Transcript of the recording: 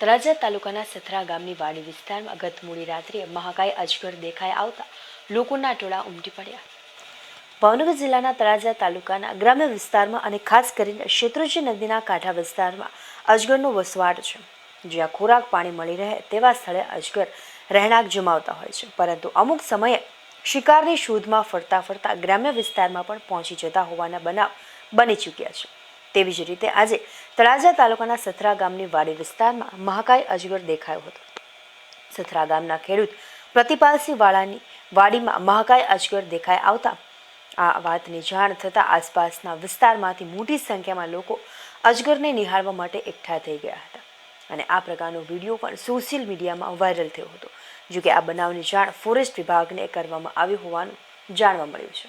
તળાજા તાલુકાના સથરા ગામની વાડી વિસ્તારમાં ગત મોડી રાત્રે મહાકાય અજગર દેખાઈ આવતા લોકોના ટોળા ઉમટી પડ્યા. ભાવનગર જિલ્લાના તળાજા તાલુકાના ગ્રામ્ય વિસ્તારમાં અને ખાસ કરીને શેત્રુજી નદીના કાંઠા વિસ્તારમાં અજગરનો વસવાટ છે. જ્યાં ખોરાક પાણી મળી રહે તેવા સ્થળે અજગર રહેણાંક જમાવતા હોય છે. પરંતુ અમુક સમયે શિકારની શોધમાં ફરતા ફરતા ગ્રામ્ય વિસ્તારમાં પણ પહોંચી જતા હોવાના બનાવ બની ચૂક્યા છે. તેવી જ રીતે આજે તળાજા તાલુકાના સથરા ગામની વાડી વિસ્તારમાં મહાકાય અજગર દેખાયો હતો. સથરા ગામના ખેડૂત પ્રતિપાલસિંહ વાળાની વાડીમાં મહાકાય અજગર દેખાઈ આવતા આ વાતની જાણ થતાં આસપાસના વિસ્તારમાંથી મોટી સંખ્યામાં લોકો અજગરને નિહાળવા માટે એકઠા થઈ ગયા હતા. અને આ પ્રકારનો વીડિયો પણ સોશિયલ મીડિયામાં વાયરલ થયો હતો જો કે આ બનાવની જાણ ફોરેસ્ટ વિભાગને કરવામાં આવી હોવાનું જાણવા મળ્યું છે.